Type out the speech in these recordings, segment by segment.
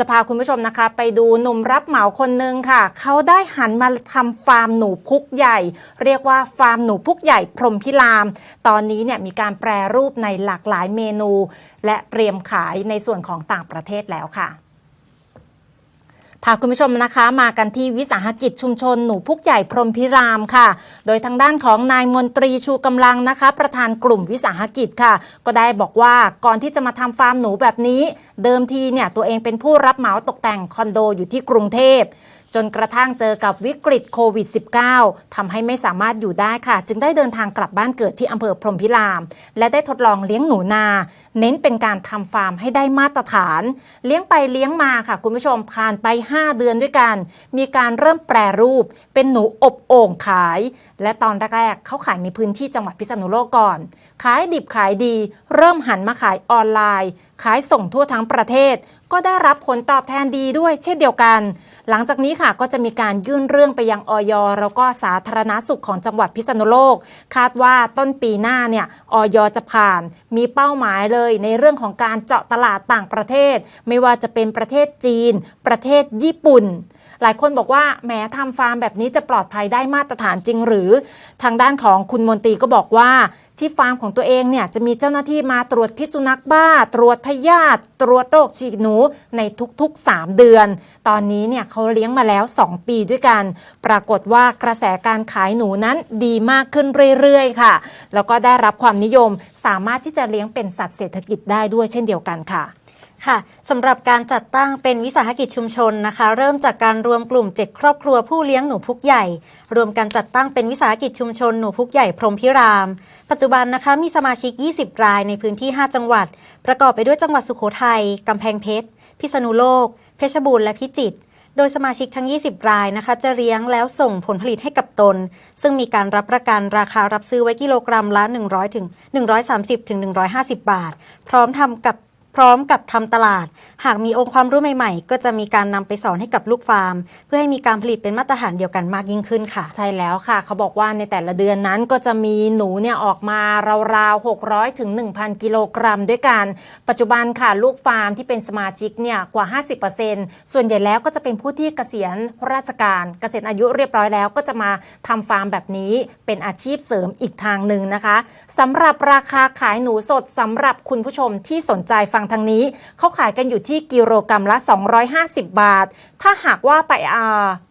จะพาคุณผู้ชมนะคะ ไปดูหนุ่มรับเหมาคนหนึ่งค่ะ เขาได้หันมาทำฟาร์มหนูพุกใหญ่ เรียกว่าฟาร์มหนูพุกใหญ่พรหมพิราม ตอนนี้เนี่ยมีการแปรรูปในหลากหลายเมนู และเตรียมขายในส่วนของต่างประเทศแล้วค่ะ พาคุณผู้ชมนะคะมากันที่วิสาหกิจชุมชนหนูพุกใหญ่พรหมพิรามค่ะ โดยทางด้านของนายมนตรีชูกำลังนะคะ ประธานกลุ่มวิสาหกิจค่ะ ก็ได้บอกว่าก่อนที่จะมาทำฟาร์มหนูแบบนี้ เดิมทีเนี่ยตัวเองเป็นผู้รับเหมาตกแต่งคอนโดอยู่ที่กรุงเทพจนกระทั่งเจอกับวิกฤตโควิด -19 ทำให้ไม่สามารถอยู่ได้ค่ะ จึงได้เดินทางกลับบ้านเกิดที่อำเภอพรหมพิราม และได้ทดลองเลี้ยงหนูนา เน้นเป็นการทำฟาร์มให้ได้มาตรฐาน เลี้ยงไปเลี้ยงมาค่ะ คุณผู้ชมผ่านไป 5 เดือนด้วยกัน มีการเริ่มแปรรูป เป็นหนูอบโอ่งขาย และตอนแรกๆเขาขายในพื้นที่จังหวัดพิษณุโลกก่อน ขายดิบขายดี เริ่มหันมาขายออนไลน์ ขายส่งทั่วทั้งประเทศ ก็ได้รับผลตอบแทนดีด้วยเช่นเดียวกัน หลังจากนี้ค่ะก็จะมีการยื่นเรื่องไปยังออยแล้วก็สาธารณาสุขของจังหวัดพิษณุโลก คาดว่าต้นปีหน้าเนี่ยออยจะผ่าน มีเป้าหมายเลยในเรื่องของการเจาะตลาดต่างประเทศ ไม่ว่าจะเป็นประเทศจีน ประเทศญี่ปุ่นหลายคนบอกว่าแหมทำฟาร์มแบบนี้จะปลอดภัยได้มาตรฐานจริงหรือ ทางด้านของคุณมนตรีก็บอกว่า ที่ฟาร์มของตัวเองเนี่ยจะมีเจ้าหน้าที่มาตรวจพิษสุนัขบ้า ตรวจพยาธิตรวจโรคฉีกหนูในทุกๆ 3 เดือน ตอนนี้เนี่ยเขาเลี้ยงมาแล้ว 2 ปีด้วยกัน ปรากฏว่ากระแสการขายหนูนั้นดีมากขึ้นเรื่อยๆ ค่ะ แล้วก็ได้รับความนิยมสามารถที่จะเลี้ยงเป็นสัตว์เศรษฐกิจได้ด้วยเช่นเดียวกันค่ะ ค่ะสำหรับการจัดตั้งเป็นวิสาหกิจชุมชนนะคะ เริ่มจากการรวมกลุ่ม7ครอบครัวผู้เลี้ยงหนูพุกใหญ่ รวมกันจัดตั้งเป็นวิสาหกิจชุมชนหนูพุกใหญ่พรหมพิราม ปัจจุบันนะคะมีสมาชิก 20 รายในพื้นที่ 5 จังหวัด ประกอบไปด้วยจังหวัดสุโขทัยกำแพงเพชร พิษณุโลก เพชรบูรณ์และพิจิตรโดยสมาชิกทั้ง 20 รายนะคะ จะเลี้ยงแล้วส่งผลผลิตให้กับตน ซึ่งมีการรับประกันราคารับซื้อไว้กิโลกรัมละ 100ถึง130ถึง150 บาท พร้อมทำกับ พร้อมกับทำตลาด หากมีองค์ความรู้ใหม่ๆ ก็จะมีการนำไปสอนให้กับลูกฟาร์ม เพื่อให้มีการผลิตเป็นมาตรฐานเดียวกันมากยิ่งขึ้นค่ะ ใช่แล้วค่ะ เขาบอกว่าในแต่ละเดือนนั้นก็จะมีหนูเนี่ยออกมาราวๆ 600ถึง1,000 กิโลกรัมด้วยกัน ปัจจุบันค่ะลูกฟาร์มที่เป็นสมาชิกเนี่ยกว่า 50%ส่วนใหญ่แล้วก็จะเป็นผู้ที่เกษียณราชการ เกษียณอายุเรียบร้อยแล้วก็จะมาทำฟาร์มแบบนี้เป็นอาชีพเสริมอีกทางหนึ่งนะคะสำหรับราคาขายหนูสดสำหรับคุณผู้ชมที่สนใจฟังทางนี้เขาขายกันอยู่ที่กิโลกรัมละ 250 บาท ถ้าหากว่าไปอ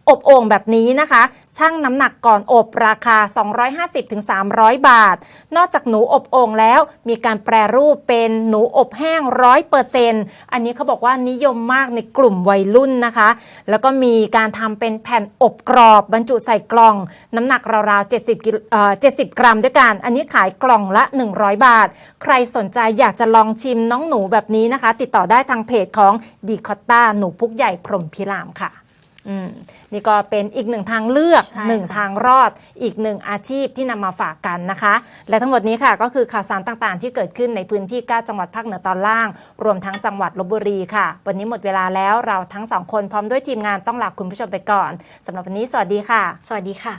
อบโอ่งแบบนี้นะคะช่างน้ำหนักก่อนอบราคา 250-300 บาท นอกจากหนูอบโอ่งแล้วมีการแปรรูปเป็นหนูอบแห้ง 100%อันนี้เขาบอกว่านิยมมากในกลุ่มวัยรุ่นนะคะ แล้วก็มีการทำเป็นแผ่นอบกรอบบรรจุใส่กล่อง น้ำหนักราวๆ 70กิโลเอ่อ70กรัมด้วยกัน อันนี้ขายกล่องละ 100 บาท ใครสนใจอยากจะลองชิมน้องหนูแบบนี้นะคะ ติดต่อได้ทางเพจของดีคอตตาหนูพุกใหญ่พรหมพิรามค่ะอืมนี่ก็เป็นอีกหนึ่งทางเลือกใช่หนึ่งค่ะทางรอด อีกหนึ่งอาชีพที่นำมาฝากกันนะคะ และทั้งหมดนี้ค่ะก็คือข่าวสารต่างๆ ที่เกิดขึ้นในพื้นที่ 9 จังหวัดภาคเหนือตอนล่าง รวมทั้งจังหวัดลบบุรีค่ะ วันนี้หมดเวลาแล้วเราทั้งสองคนพร้อมด้วยทีมงานต้องลาคุณผู้ชมไปก่อนสำหรับวันนี้สวัสดีค่ะ สวัสดีค่ะ